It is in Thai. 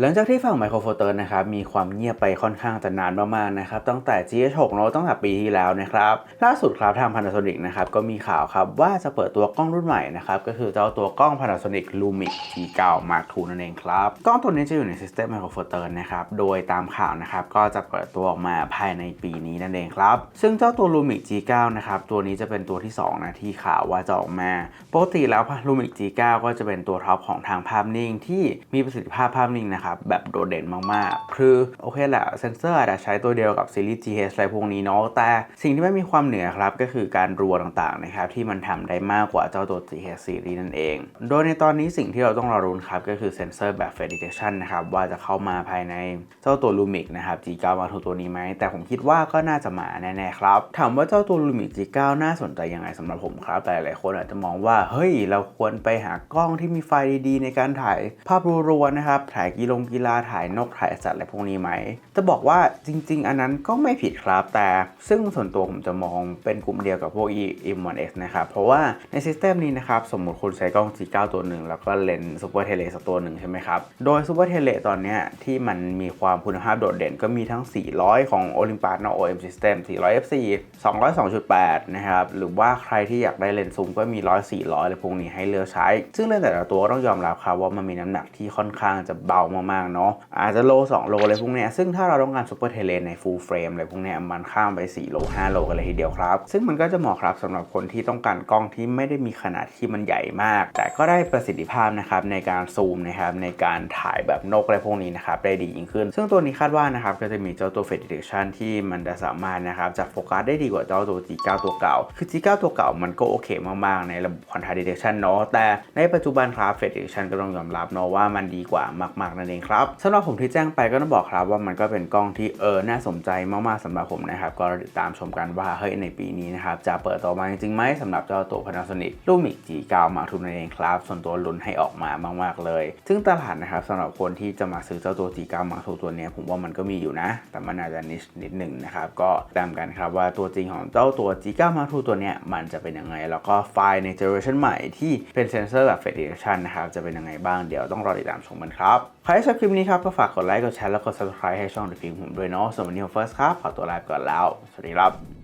หลังจากที่ฝั่งไมโครโฟเตอร์นะครับมีความเงียบไปค่อนข้างจะนานมากๆนะครับตั้งแต่ GH6 เนอะตั้งแต่ปีที่แล้วนะครับล่าสุดครับทาง Panasonic นะครับก็มีข่าวครับว่าจะเปิดตัวกล้องรุ่นใหม่นะครับก็คือเจ้าตัวกล้อง Panasonic Lumix T9 Mark II นั่นเองครับกล้องตัวนี้จะอยู่ใน System Micro Four Third นะครับโดยตามข่าวนะครับก็จะเปิดตัวออกมาภายในปีนี้นั่นเองครับซึ่งเจ้าตัว Lumix G9 นะครับตัวนี้จะเป็นตัวที่สองนะที่ข่าวว่าจะออกมาปกติแล้ว Lumix G9 ก็จะเป็นตัวท็อปของทางภาพนิ่ง ที่มีประสิทธิภาพภาพนิ่งนะครับแบบโดดเด่นมากๆ คือโอเคแหละเซนเซอร์อาจจะใช้ตัวเดียวกับซีรีส์ GH อะไรพวกนี้เนาะแต่สิ่งที่ไม่มีความเหนือครับ ก็คือการรัวต่างๆนะครับที่มันทำได้มากกว่าเจ้าตัว GH ซีรีส์นั่นเอง โดยในตอนนี้สิ่งที่เราต้องรอรุนครับก็คือเซนเซอร์แบบ Face Detection นะครับว่าจะเข้ามาภายในเจ้าตัว Lumix นะครับ G9 มาถูกตัวนี้ไหมแต่ผมคิดว่าก็น่าจะมาแน่ๆครับถามว่าเจ้าตัว Lumix G9 น่าสนใจยังไงสำหรับผมครับแต่หลายคนอาจจะมองว่าเฮ้ยเราควรไปหากล้องที่มีไฟดีๆในการถ่ายภาพรัวๆนะครับถ่ายกีฬงกีฬาถ่ายนกถ่ายสัตว์อะไรพวกนี้ไหม จะบอกว่าจริง ๆ อันนั้นก็ไม่ผิดครับ แต่ซึ่งส่วนตัวผมจะมองเป็นกลุ่มเดียวกับพวก E-M1X นะครับ เพราะว่าในซิสเต็มนี้นะครับ สมมติคุณใช้กล้อง G9 ตัวหนึ่ง แล้วก็เลนส์ซูเปอร์เทเลสักตัวหนึ่งใช่ไหมครับ โดยซูเปอร์เทเลตอนนี้ที่มันมีความคุณภาพโดดเด่นก็มีทั้ง 400 ของ Olympus เนอะ OM System 400 f4 200 2.8 นะครับ หรือว่าใครที่อยากได้เลนส์ซูมก็มี 100 400อะไรพวกนี้ให้เลือกใช้ ซึ่งเลนส์แต่ละตัวก็ต้องยอมรับครับว่ามันมีน้ำหนักที่ค่อนข้างจะเบามากๆเนาะอาจจะโล 2 โลอะไรพวกเนี้ยซึ่งถ้าเราต้องการซูเปอร์เทเลนใน full frame อะไรพวกเนี้ยมันข้ามไป 4 โล 5 โลกันเลยทีเดียวครับ ซึ่งมันก็จะเหมาะครับสำหรับคนที่ต้องการกล้องที่ไม่ได้มีขนาดที่มันใหญ่มาก แต่ก็ได้ประสิทธิภาพนะครับในการซูมนะครับในการถ่ายแบบนกอะไรพวกนี้นะครับได้ดียิ่งขึ้น ซึ่งตัวนี้คาดว่านะครับก็จะมีเจ้าตัว Face Detection ที่มันจะสามารถนะครับจับโฟกัสได้ดีกว่าเจ้าตัว G9 ตัวเก่า คือ G9 ตัวเก่ามันก็โอเคมากๆในระบบ Contact Detection เนาะแต่ในปัจจุบันครับ Face Detection ก็ต้องยอมรับเนาะว่ามันดีกว่ามากๆนั่นเองครับสำหรับผมที่แจ้งไปก็ต้องบอกครับว่ามันก็เป็นกล้องที่เออน่าสนใจมากๆสำหรับผมนะครับก็ติดตามชมกันว่าเฮ้ยในปีนี้นะครับจะเปิดตัวมาจริงๆไหมสำหรับเจ้าตัว Panasonic Lumix G9 มาทุนนั่นเองครับ ส่วนตัวลุ้นให้ออกมามากๆเลย ซึ่งตลาดนะครับสำหรับคนที่จะมาซื้อเจ้าตัว G9 มาทุตัวนี้ผมว่ามันก็มีอยู่นะ แต่มันอาจจะนิดนิดหนึ่งนะครับก็ตามกันครับว่าตัวจริงของเจ้าตัว G9 มาทุตัวนี้มันจะเป็นยังไง แล้วก็ไฟล์ในเจเนอเรชันใหม่ที่เป็นเซนเซอร์แบบ Face Detection นะครับจะเป็นยังไงบ้างเดี๋ยวต้องรอติดตามชมกันครับ ครที่ชอบคลิปนี้ครับก็ฝากกดไลค์ กดแชร์ แล้วกด subscribe ให้ช่อง The Film ผมด้วยเนาะ ส่วนวันนี้ผมเฟิร์สครับ ขอตัวลาไปก่อนแล้ว สวัสดีครับ